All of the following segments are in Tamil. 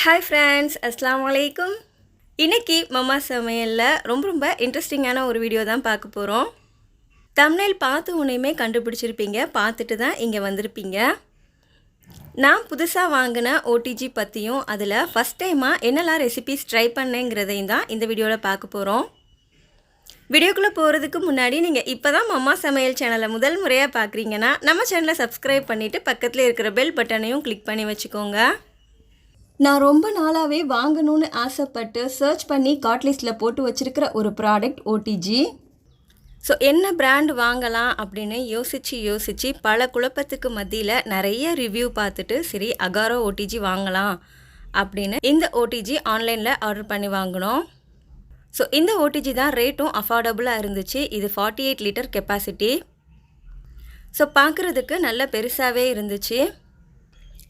ஹாய் ஃப்ரெண்ட்ஸ் அஸ்லாம் வலைக்கும் இன்றைக்கி மம்மா சமையலில் ரொம்ப ரொம்ப இன்ட்ரெஸ்டிங்கான ஒரு வீடியோ தான் பார்க்க போகிறோம் தமிழில் பார்த்து உன்னையுமே கண்டுபிடிச்சிருப்பீங்க. பார்த்துட்டு தான் இங்கே வந்திருப்பீங்க. நான் புதுசாக வாங்கின ஓடிஜி பற்றியும் அதில் ஃபஸ்ட் டைமாக என்னெல்லாம் ரெசிபிஸ் ட்ரை பண்ணேங்கிறதையும் தான் இந்த வீடியோவில் பார்க்க போகிறோம் வீடியோக்குள்ளே போகிறதுக்கு முன்னாடி நீங்கள் இப்போ தான் மம்மா சமையல் சேனலை முதல் முறையாக பார்க்குறீங்கன்னா நம்ம சேனலை சப்ஸ்கிரைப் பண்ணிவிட்டு பக்கத்தில் இருக்கிற பெல் பட்டனையும் கிளிக் பண்ணி வச்சுக்கோங்க. நான் ரொம்ப நாளாகவே வாங்கணும்னு ஆசைப்பட்டு சர்ச் பண்ணி காட்லிஸ்ட்டில் போட்டு வச்சுருக்கிற ஒரு ப்ராடக்ட் ஓடிஜி ஸோ என்ன பிராண்ட் வாங்கலாம் அப்படின்னு யோசித்து யோசித்து பல குழப்பத்துக்கு மத்தியில் நிறைய ரிவ்யூ பார்த்துட்டு சரி அகாரோ ஓடிஜி வாங்கலாம் அப்படின்னு இந்த ஓடிஜி ஆன்லைனில் ஆர்டர் பண்ணி வாங்கினோம். ஸோ இந்த ஓடிஜி தான் ரேட்டும் அஃபோர்டபுளாக இருந்துச்சு. இது forty eight litre capacity so பார்க்குறதுக்கு நல்ல பெருசாகவே இருந்துச்சு.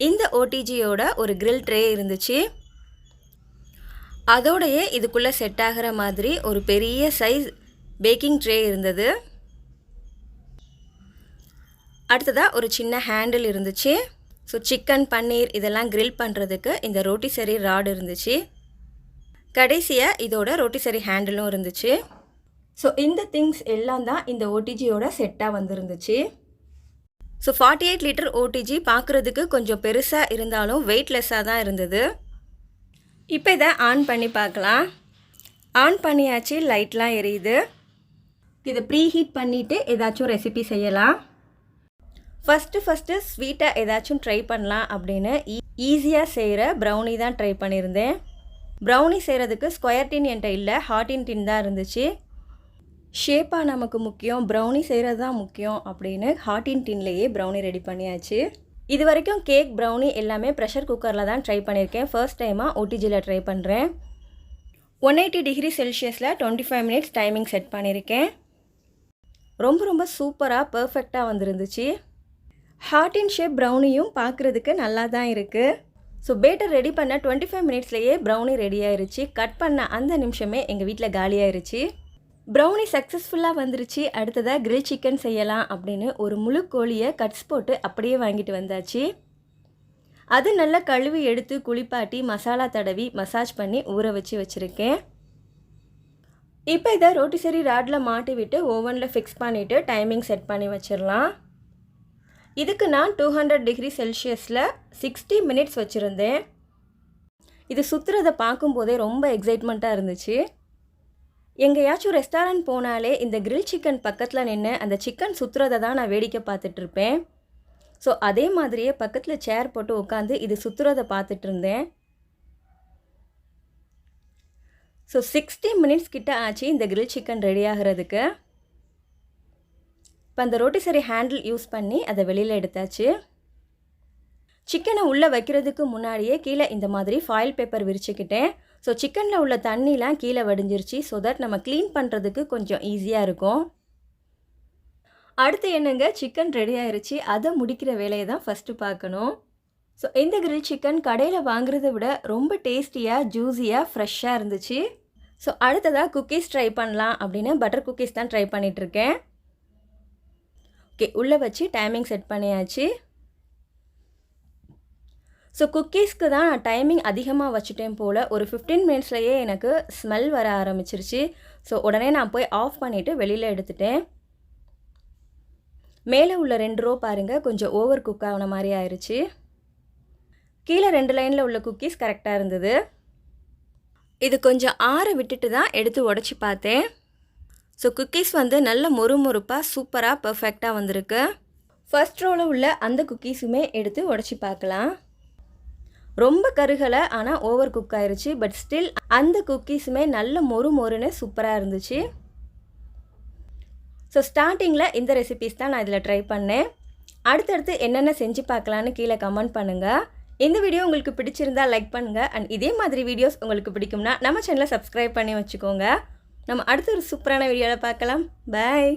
இந்த ஓடிஜியோட ஒரு கிரில் ட்ரே இருந்துச்சு. அதோடையே இதுக்குள்ளே செட் ஆகிற மாதிரி ஒரு பெரிய சைஸ் பேக்கிங் ட்ரே இருந்தது. அடுத்ததாக ஒரு சின்ன ஹேண்டில் இருந்துச்சு. ஸோ சிக்கன் பன்னீர் இதெல்லாம் கிரில் பண்ணுறதுக்கு இந்த ரோட்டிசரி ராட் இருந்துச்சு. கடைசியாக இதோட ரோட்டிசரி ஹேண்டிலும் இருந்துச்சு. ஸோ இந்த திங்ஸ் எல்லாம் தான் இந்த ஓடிஜியோட செட்டாக வந்துருந்துச்சு. So forty eight litre OTG பார்க்குறதுக்கு கொஞ்சம் பெருசாக இருந்தாலும் வெயிட்லெஸ்ஸாக தான் இருந்தது. இப்போ இதை ஆன் பண்ணி பார்க்கலாம். ஆன் பண்ணியாச்சு லைட்லாம் எரியுது. இதை ப்ரீ ஹீட் பண்ணிவிட்டு ஏதாச்சும் ரெசிபி செய்யலாம். ஃபஸ்ட்டு ஃபஸ்ட்டு ஸ்வீட்டாக ஏதாச்சும் ட்ரை பண்ணலாம் அப்படின்னு ஈஸியாக செய்கிற ப்ரௌனி தான் ட்ரை பண்ணியிருந்தேன். ப்ரௌனி செய்கிறதுக்கு ஸ்கொயர் டின் என்கிட்ட இல்லை ஹாட்டின் டின் தான் இருந்துச்சு. ஷேப்பாக நமக்கு முக்கியம் ப்ரௌனி செய்கிறது தான் முக்கியம் அப்படின்னு ஹாட்டின் டின்லேயே ப்ரௌனி ரெடி பண்ணியாச்சு. இது வரைக்கும் கேக் ப்ரௌனி எல்லாமே ப்ரெஷர் குக்கரில் தான் ட்ரை பண்ணியிருக்கேன். ஃபர்ஸ்ட் டைமாக ஓடிஜியில் ட்ரை பண்ணுறேன் ஒன் எயிட்டி டிகிரி செல்சியஸில் twenty five minutes timing set பண்ணியிருக்கேன். ரொம்ப ரொம்ப சூப்பராக பர்ஃபெக்டாக வந்துருந்துச்சு. ஹார்டின் ஷேப் ப்ரௌனியும் பார்க்குறதுக்கு நல்லா தான் இருக்குது ஸோ பேட்டர் ரெடி பண்ண டுவெண்ட்டி ஃபைவ் மினிட்ஸ்லேயே ப்ரௌனி ரெடி ஆயிருச்சு. கட் பண்ண அந்த நிமிஷமே எங்கள் வீட்டில் காலியாயிருச்சு ப்ரௌனி சக்ஸஸ்ஃபுல்லாக வந்துருச்சு. அடுத்ததாக கிரில் சிக்கன் செய்யலாம் அப்படின்னு ஒரு முழு கோழியை கட்ஸ் போட்டு அப்படியே வாங்கிட்டு வந்தாச்சு. அது நல்லா கழுவி எடுத்து குளிப்பாட்டி மசாலா தடவி மசாஜ் பண்ணி ஊற வச்சு வச்சுருக்கேன். இப்போ இதை ரோட்டிசரி ராடில் மாட்டி விட்டு ஓவனில் ஃபிக்ஸ் பண்ணிவிட்டு டைமிங் செட் பண்ணி வச்சிடலாம். இதுக்கு நான் டூ ஹண்ட்ரட் டிகிரி செல்சியஸில் சிக்ஸ்டி மினிட்ஸ் வச்சுருந்தேன். இது சுற்றுறதை பார்க்கும்போதே ரொம்ப எக்ஸைட்மெண்ட்டாக இருந்துச்சு. எங்கேயாச்சும் ரெஸ்டாரண்ட் போனாலே இந்த கிரில் சிக்கன் பக்கத்தில் நின்று அந்த சிக்கன் சுற்றுறதை தான் நான் வேடிக்கை பார்த்துட்ருப்பேன் ஸோ அதே மாதிரியே பக்கத்தில் சேர் போட்டு உட்காந்து இது சுற்றுறதை பார்த்துட்டு இருந்தேன். ஸோ சிக்ஸ்டி மினிட்ஸ் கிட்ட ஆச்சு இந்த கிரில் சிக்கன் ரெடி ஆகிறதுக்கு. இப்போ அந்த ரோட்டிசரி ஹேண்டில் யூஸ் பண்ணி அதை வெளியில் எடுத்தாச்சு. சிக்கனை உள்ளே வைக்கிறதுக்கு முன்னாடியே கீழே இந்த மாதிரி ஃபாயில் பேப்பர் விரிச்சுக்கிட்டேன். ஸோ சிக்கனில் உள்ள தண்ணிலாம் கீழே வடிஞ்சிருச்சு. ஸோ தட் நம்ம க்ளீன் பண்ணுறதுக்கு கொஞ்சம் ஈஸியாக இருக்கும். அடுத்து என்னங்க? சிக்கன் ரெடி ஆயிடுச்சு அதை முடிக்கிற வேலையை தான் ஃபஸ்ட்டு பார்க்கணும். ஸோ இந்த கிரில் சிக்கன் கடையில் வாங்குறத விட ரொம்ப டேஸ்டியாக ஜூஸியாக ஃப்ரெஷ்ஷாக இருந்துச்சு. ஸோ அடுத்ததாக குக்கீஸ் ட்ரை பண்ணலாம் அப்படின்னு பட்டர் குக்கீஸ் தான் ட்ரை பண்ணிகிட்ருக்கேன் ஓகே உள்ளே வச்சு டைமிங் செட் பண்ணியாச்சு. ஸோ குக்கீஸ்க்கு தான் நான் டைமிங் அதிகமாக வச்சுட்டேன் போல் ஒரு ஃபிஃப்டீன் மினிட்ஸ்லையே எனக்கு ஸ்மெல் வர ஆரம்பிச்சிருச்சு. ஸோ உடனே நான் போய் ஆஃப் பண்ணிவிட்டு வெளியில் எடுத்துட்டேன். மேலே உள்ள ரெண்டு ரோ பாருங்கள் கொஞ்சம் ஓவர் குக் ஆன மாதிரி ஆயிடுச்சு கீழே ரெண்டு லைனில் உள்ள குக்கீஸ் கரெக்டாக இருந்தது. இது கொஞ்சம் ஆற விட்டுட்டு தான் எடுத்து உடச்சி பார்த்தேன். ஸோ குக்கீஸ் வந்து நல்ல மொறுமொறுப்பாக சூப்பராக பர்ஃபெக்டாக வந்திருக்கு. ஃபர்ஸ்ட் ரோவில் உள்ள அந்த குக்கீஸுமே எடுத்து உடச்சி பார்க்கலாம். ரொம்ப கருகலை ஆனால் ஓவர் குக் ஆயிருச்சு. பட் ஸ்டில் அந்த குக்கீஸுமே நல்ல மொறு மொறுன்னு சூப்பராக இருந்துச்சு. ஸோ ஸ்டார்டிங்கில் இந்த ரெசிபீஸ் தான் நான் இதில் ட்ரை பண்ணேன். அடுத்தடுத்து என்னென்ன செஞ்சு பார்க்கலான்னு கீழே கமெண்ட் பண்ணுங்கள் இந்த வீடியோ உங்களுக்கு பிடிச்சிருந்தா லைக் பண்ணுங்கள் அண்ட் இதே மாதிரி வீடியோஸ் உங்களுக்கு பிடிக்கும்னா நம்ம சேனலை சப்ஸ்கிரைப் பண்ணி வச்சுக்கோங்க. நம்ம அடுத்த ஒரு சூப்பரான வீடியோவில் பார்க்கலாம். பாய்